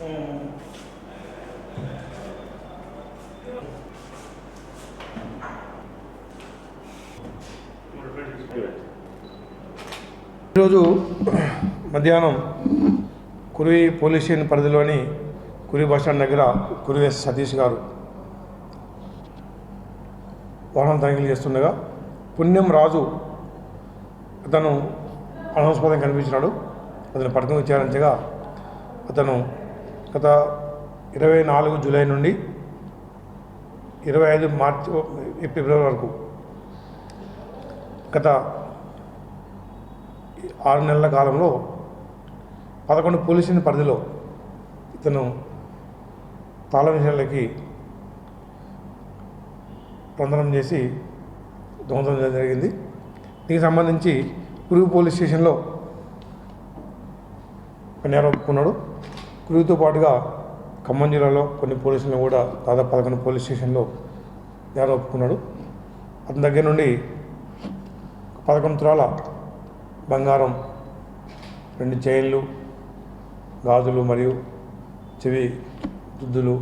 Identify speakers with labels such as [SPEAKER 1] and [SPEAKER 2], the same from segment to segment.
[SPEAKER 1] ఈరోజు మధ్యాహ్నం Kuravi police station పరిధిలోని కురి బస్టాండ్ దగ్గర కురివేస్ సతీష్ గారు వాహనం తనిఖీలు చేస్తుండగా పుణ్యం రాజు అతను అనుస్పదం కనిపించినాడు. అతను పట్టుకుని విచారించగా అతను గత ఇరవై నాలుగు జూలై నుండి ఇరవై ఐదు మార్చి ఫిబ్రవరి వరకు. గత ఆరు నెలల కాలంలో పదకొండు పోలీస్ స్టేషన్ పరిధిలో ఇతను తాళం ప్రందనం పొందడం చేసి దొంగతనం జరిగింది. దీనికి సంబంధించి పురుగు పోలీస్ స్టేషన్లో ఒక నేరం ఒప్పుకున్నాడు వీరితో పాటుగా ఖమ్మం జిల్లాలో కొన్ని పోలీసులను కూడా దాదాపు పదకొండు పోలీస్ స్టేషన్లో నేరం ఒప్పుకున్నాడు అతని దగ్గర నుండి పదకొండు తులాల బంగారం రెండు చైన్లు గాజులు మరియు చెవి దుద్దులు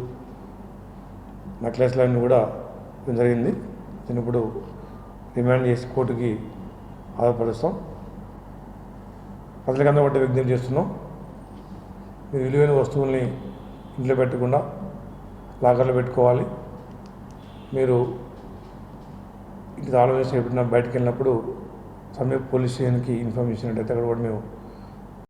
[SPEAKER 1] నెక్లెస్లన్నీ కూడా జరిగింది. దీన్ని ఇప్పుడు రిమాండ్ చేసి కోర్టుకి ఆధారపరుస్తాం ప్రజలకందరూ ఒకటి విజ్ఞప్తి చేస్తున్నాం. మీరు విలువైన వస్తువుల్ని ఇంట్లో పెట్టకుండా లాకర్లో పెట్టుకోవాలి. మీరు ఇంటికి తాళం వేసి ఎప్పుడైనా బయటకు వెళ్ళినప్పుడు సమీప పోలీస్ స్టేషన్కి ఇన్ఫార్మ్ చేసినట్టయితే అక్కడ కూడా మేము